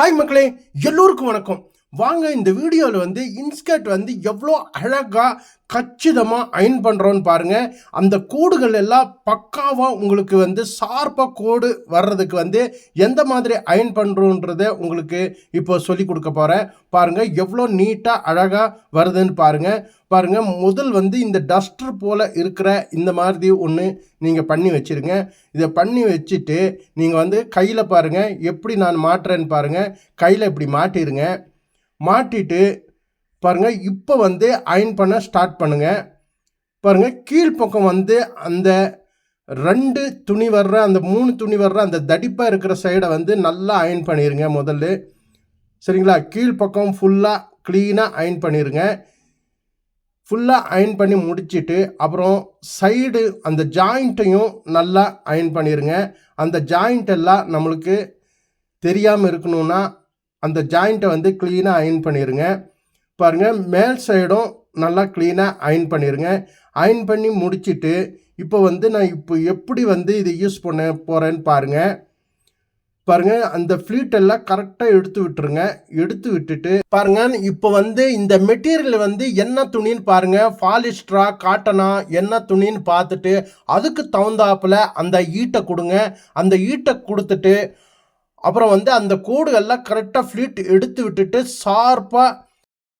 Hi மக்களே. எல்லோருக்கும் வணக்கம். வாங்க இந்த வீடியோவில் வந்து இன்ஸ்கர்ட் வந்து எவ்வளோ அழகாக கச்சிதமாக அயன் பண்ணுறோன்னு பாருங்கள் அந்த கோடுகள் எல்லாம் பக்காவாக உங்களுக்கு வந்து சார்பாக கோடு வர்றதுக்கு வந்து எந்த மாதிரி அயன் பண்ணுறோன்றதை உங்களுக்கு இப்போ சொல்லி கொடுக்க போகிறேன் பாருங்கள் எவ்வளோ நீட்டாக அழகாக வருதுன்னு பாருங்கள் பாருங்கள் முதல் வந்து இந்த டஸ்டர் போல் இருக்கிற இந்த மாதிரி ஒன்று நீங்கள் பண்ணி வச்சுருங்க. இதை பண்ணி வச்சுட்டு நீங்கள் வந்து கையில் பாருங்கள் எப்படி நான் மாட்டுறேன்னு பாருங்கள் கையில் இப்படி மாட்டிடுங்க மாட்டிட்டு பாருங்கள் இப்போ வந்து அயன் பண்ண ஸ்டார்ட் பண்ணுங்கள் பாருங்கள் கீழ்ப்பக்கம் வந்து அந்த ரெண்டு துணி வர்ற அந்த மூணு துணி வர்ற அந்த தடிப்பாக இருக்கிற சைடை வந்து நல்லா அயன் பண்ணிடுங்க முதல்ல. சரிங்களா? கீழ்ப்பக்கம் ஃபுல்லாக க்ளீனாக அயன் பண்ணிடுங்க ஃபுல்லாக அயன் பண்ணி முடிச்சுட்டு அப்புறம் சைடு அந்த ஜாயிண்ட்டையும் நல்லா அயன் பண்ணிடுங்க அந்த ஜாயிண்ட் எல்லாம் நம்மளுக்கு தெரியாமல் இருக்கணும்னா அந்த ஜாயிண்ட்டை வந்து க்ளீனாக அயன் பண்ணிடுங்க பாருங்கள் மேல் சைடும் நல்லா க்ளீனாக அயன் பண்ணிடுங்க அயன் பண்ணி முடிச்சுட்டு இப்போ வந்து நான் இப்போ எப்படி வந்து இதை யூஸ் பண்ண போகிறேன்னு பாருங்கள் பாருங்கள் அந்த ஃப்ளீட் எல்லாம் கரெக்டாக எடுத்து விட்டுருங்க. எடுத்து விட்டுட்டு பாருங்கள் இப்போ வந்து இந்த மெட்டீரியல் வந்து என்ன துணின்னு பாருங்கள் ஃபாலிஸ்ட்ரா காட்டனா என்ன துணின்னு பார்த்துட்டு அதுக்கு தகுந்தாப்புல அந்த ஈட்டை கொடுங்க. அந்த ஈட்டை கொடுத்துட்டு அப்புறம் வந்து அந்த கோடுகள்லாம் கரெக்டாக ஃப்ளீட் எடுத்து விட்டுட்டு ஷார்ப்பாக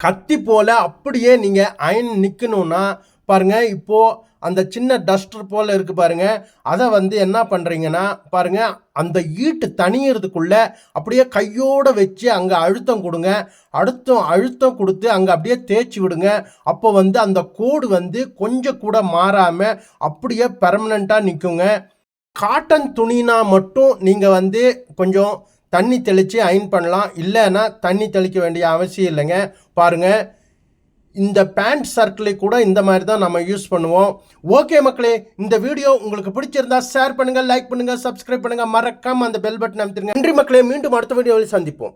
கத்தி போல் அப்படியே நீங்கள் அயன் நிற்கணுன்னா பாருங்கள் இப்போது அந்த சின்ன டஸ்டர் போல் இருக்குது பாருங்கள் அதை வந்து என்ன பண்ணுறீங்கன்னா பாருங்கள் அந்த ஈட்டு தனியறதுக்குள்ளே அப்படியே கையோடு வச்சு அங்கே அழுத்தம் கொடுங்க. அழுத்தம் அழுத்தம் கொடுத்து அங்கே அப்படியே தேய்ச்சி விடுங்க. அப்போ வந்து அந்த கோடு வந்து கொஞ்சம் கூட மாறாமல் அப்படியே பெர்மனண்ட்டாக நிற்குங்க காட்டன் துணினா மட்டும் நீங்கள் வந்து கொஞ்சம் தண்ணி தெளித்து அயன் பண்ணலாம். இல்லைன்னா தண்ணி தெளிக்க வேண்டிய அவசியம் இல்லைங்க. பாருங்கள் இந்த பேண்ட் சர்க்கிளை கூட இந்த மாதிரி தான் நம்ம யூஸ் பண்ணுவோம். ஓகே மக்களே இந்த வீடியோ உங்களுக்கு பிடிச்சிருந்தா ஷேர் பண்ணுங்கள் லைக் பண்ணுங்கள் சப்ஸ்கிரைப் பண்ணுங்கள் மறக்காம அந்த பெல் பட்டன் அமைத்துருங்க நன்றி மக்களே மீண்டும் அடுத்த வீடியோவில் சந்திப்போம்.